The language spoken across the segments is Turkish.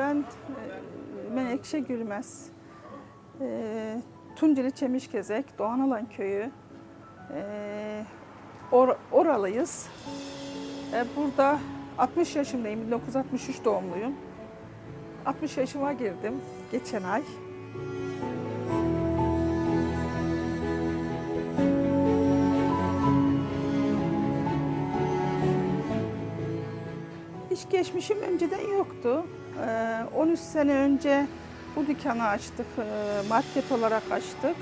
Ben e, Menekşe Gülmez. E, Tunceli Çemişgezek, Doğanalan Köyü. E, or- oralıyız. E, burada 60 yaşındayım, 1963 doğumluyum. 60 yaşıma girdim geçen ay. İş geçmişim önceden yoktu. Ee, 13 sene önce bu dükkanı açtık, ee, market olarak açtık.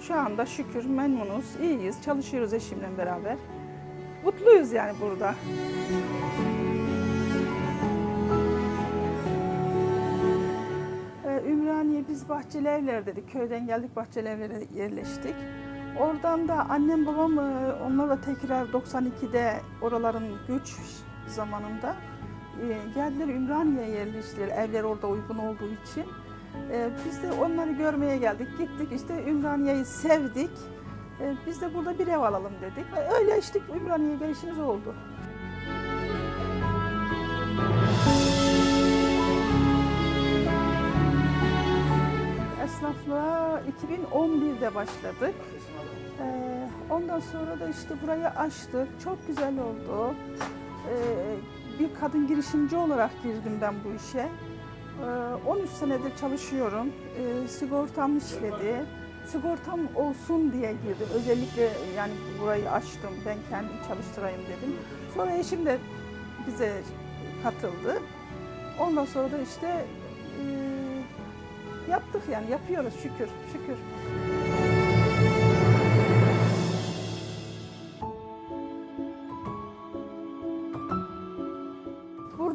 Şu anda şükür memnunuz, iyiyiz, çalışıyoruz eşimle beraber. Mutluyuz yani burada. Ee, Ümraniye biz Bahçeli Evler'dedik. Köyden geldik Bahçeli Evler'e yerleştik. Oradan da annem babam e, onlarla tekrar 92'de oraların göç zamanında e, geldiler Ümraniye'ye yerleştiler. Evler orada uygun olduğu için. E, Biz de onları görmeye geldik. Gittik işte Ümraniye'yi sevdik. E, Biz de burada bir ev alalım dedik. E, Öyle işte Ümraniye'ye gelişimiz oldu. Esnaflığa 2011'de başladık. Ondan sonra da işte burayı açtık. Çok güzel oldu. Bir kadın girişimci olarak girdim ben bu işe. Ee, 13 senedir çalışıyorum. Ee, sigortam işledi. Sigortam olsun diye girdim. Özellikle yani burayı açtım. Ben kendim çalıştırayım dedim. Sonra eşim de bize katıldı. Ondan sonra da işte e, yaptık yani yapıyoruz şükür şükür.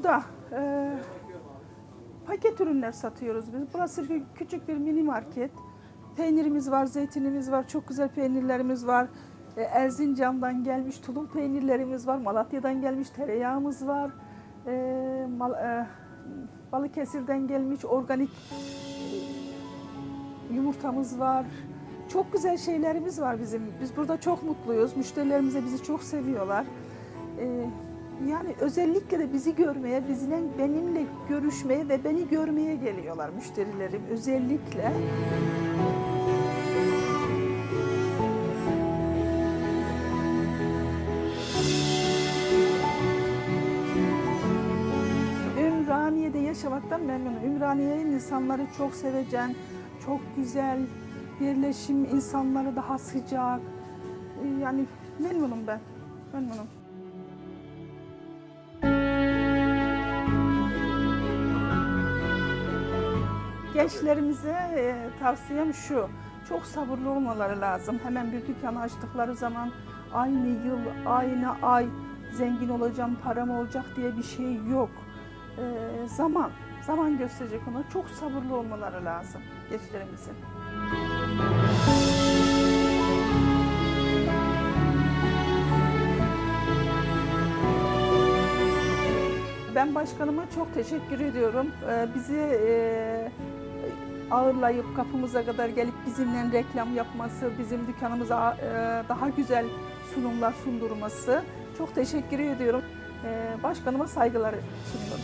Burada e, paket ürünler satıyoruz biz. Burası küçük bir mini market. Peynirimiz var, zeytinimiz var, çok güzel peynirlerimiz var. E, Erzincan'dan gelmiş tulum peynirlerimiz var, Malatya'dan gelmiş tereyağımız var. E, Mal- e, Balıkesir'den gelmiş organik yumurtamız var. Çok güzel şeylerimiz var bizim. Biz burada çok mutluyuz. Müşterilerimiz de bizi çok seviyorlar. Ee, yani özellikle de bizi görmeye, bizimle benimle görüşmeye ve beni görmeye geliyorlar müşterilerim özellikle. Ümraniye'de yaşamaktan memnunum. Ümraniye'nin insanları çok sevecen, çok güzel, birleşim insanları daha sıcak. Ee, Yani memnunum ben, memnunum. Gençlerimize e, tavsiyem şu, çok sabırlı olmaları lazım. Hemen bir dükkan açtıkları zaman aynı yıl, aynı ay zengin olacağım, param olacak diye bir şey yok. E, zaman, zaman gösterecek ona. Çok sabırlı olmaları lazım gençlerimizin. Ben başkanıma çok teşekkür ediyorum. Ee, Bizi e, ağırlayıp kapımıza kadar gelip bizimle reklam yapması, bizim dükkanımıza e, daha güzel sunumlar sundurması. Çok teşekkür ediyorum. Ee, Başkanıma saygılar sunuyorum.